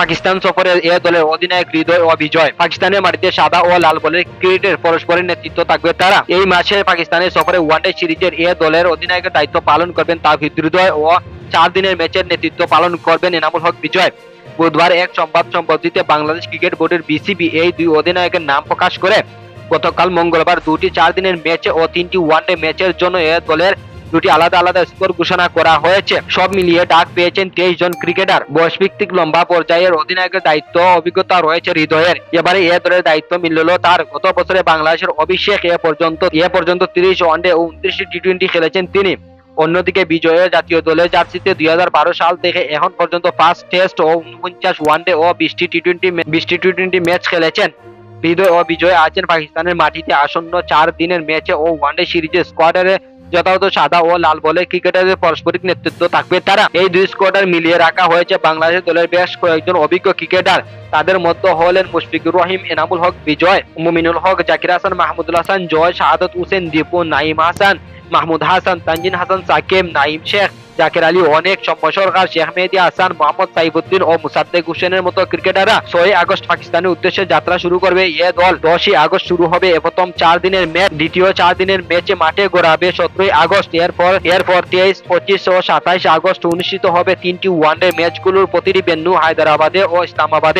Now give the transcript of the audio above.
পাকিস্তান সফরে এ দলের অধিনায়ক হৃদয় ও বিজয়। পাকিস্তানের মাটিতে সাদা ও লাল বলের ক্রিকেটের পরস্পরের নেতৃত্ব থাকবে তারা। এই মাসে পাকিস্তানের সফরে ওয়ানডে সিরিজের এ দলের অধিনায়কের দায়িত্ব পালন করবেন তাহিদ হৃদয় ও চার দিনের ম্যাচের নেতৃত্ব পালন করবেন এনামুল হক বিজয়। বুধবার এক সংবাদ সম্পত্তিতে বাংলাদেশ ক্রিকেট বোর্ডের বিসিবি এই দুই অধিনায়কের নাম প্রকাশ করে। গতকাল মঙ্গলবার দুটি চার দিনের ম্যাচে ও তিনটি ওয়ানডে ম্যাচের জন্য এ দলের দুটি আলাদা আলাদা স্কোর ঘোষণা করা হয়েছে। সব মিলিয়ে ডাক পেয়েছেন তেইশ জন ক্রিকেটার। বয়স ভিত্তিক লম্বা পর্যায়ের অধিনায়কের দায়িত্ব অভিজ্ঞতা রয়েছে হৃদয়ের। এবারে এ দলের দায়িত্ব মিলল তার। গত বছরে বাংলাদেশের অভিষেক এ পর্যন্ত এ পর্যন্ত তিরিশ ওয়ানডে ও উনত্রিশটি টি টোয়েন্টি খেলেছেন তিনি। অন্যদিকে বিজয়ের জাতীয় দলের জার্সিতে দুই সাল থেকে এখন পর্যন্ত ফার্স্ট টেস্ট ও উনপঞ্চাশ ওয়ানডে ও বিশটি টি টোয়েন্টি বিশটি টি টোয়েন্টি ম্যাচ খেলেছেন। হৃদয় ও বিজয় আছেন পাকিস্তানের মাটিতে আসন্ন চার দিনের ম্যাচে ও ওয়ানডে সিরিজে স্কোয়াডারে যথাযথ সাদা ও লাল বলে ক্রিকেটারদের পারস্পরিক নেতৃত্ব থাকবে তারা। এই দুই স্কোয়াডার মিলিয়ে রাখা হয়েছে বাংলাদেশ দলের বেশ কয়েকজন অভিজ্ঞ ক্রিকেটার। তাদের মধ্যে হলেন মুশফিকুর রহিম, এনামুল হক, বিজয়, মুমিনুল হক, জাকির হাসান, মাহমুদুল হাসান, জয়, শাহাদত হোসেন, দীপু নাইম হাসান, মাহমুদ হাসান, তানজিন হাসান, সাকিব নাইম শেখ। জাকির আলী, অনেক সৌম্য সরকার, শেখ মেহেদি, হাসান, মোহাম্মদ সাইফুদ্দিন ও মুসাদ্দেক হোসেনের মতো ক্রিকেটাররা ছয় আগস্ট পাকিস্তানের উদ্দেশ্যে যাত্রা শুরু করবে। এ দল দশই আগস্ট শুরু হবে। প্রথম চার দিনের ম্যাচ, দ্বিতীয় চার দিনের ম্যাচে মাঠে গড়াবে সতেরোই আগস্ট। এরপর এরপর তেইশ, পঁচিশ ও সাতাইশ আগস্ট অনুষ্ঠিত হবে তিনটি ওয়ানডে ম্যাচগুলোর প্রতিটি ভেন্যু হায়দ্রাবাদে ও ইসলামাবাদে।